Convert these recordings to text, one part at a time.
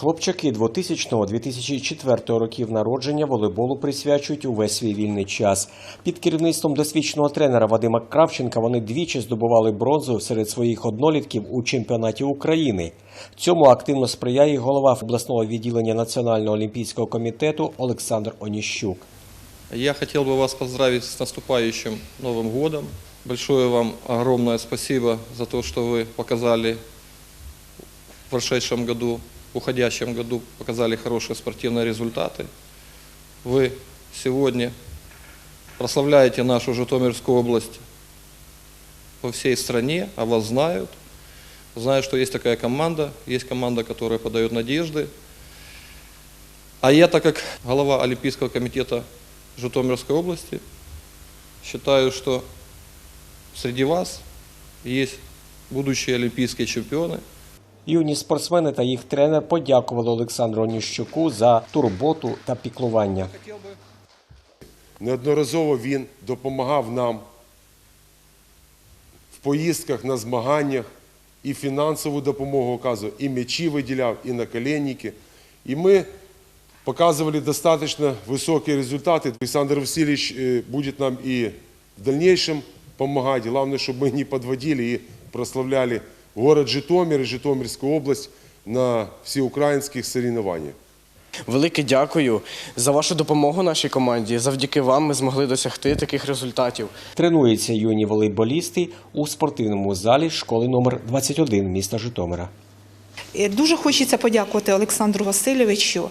Хлопчаки 2000-2004 років народження волейболу присвячують увесь свій вільний час. Під керівництвом досвідченого тренера Вадима Кравченка вони двічі здобували бронзу серед своїх однолітків у чемпіонаті України. Цьому активно сприяє і голова обласного відділення Національного олімпійського комітету Олександр Оніщук. Я хотел бы вас поздравить с наступающим Новым годом. Большое вам огромное спасибо за то, что вы показали в прошедшем году, в Уходящем году, показали хорошие спортивные результаты. Вы сегодня прославляете нашу Житомирскую область по всей стране, а вас знают. Знают, что есть такая команда, есть команда, которая подает надежды. А я, так как глава Олимпийского комитета Житомирской области, считаю, что среди вас есть будущие олимпийские чемпионы. Юні спортсмени та їх тренер подякували Олександру Оніщуку за турботу та піклування. Неодноразово він допомагав нам в поїздках на змаганнях, і фінансову допомогу оказував, і м'ячі виділяв, і наколенники. І ми показывали достаточно высокие результаты. Александр Васильевич э, будет нам и в дальнейшем помогать. Главное, чтобы мы не подводили и прославляли город Житомир и Житомирскую область на всеукраїнських соревнованиях. Велике дякую за вашу допомогу нашій команді. Завдяки вам ми змогли досягти таких результатів. Тренуються юні волейболісти у спортивному залі школи номер 21 міста Житомира. Е, Дуже хочеться подякувати Олександру Васильовичу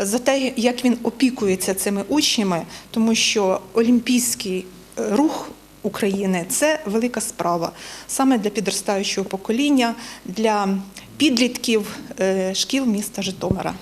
за те, як він опікується цими учнями, тому що олімпійський е, рух України це велика справа саме для підростаючого покоління, для підлітків е, шкіл міста Житомира.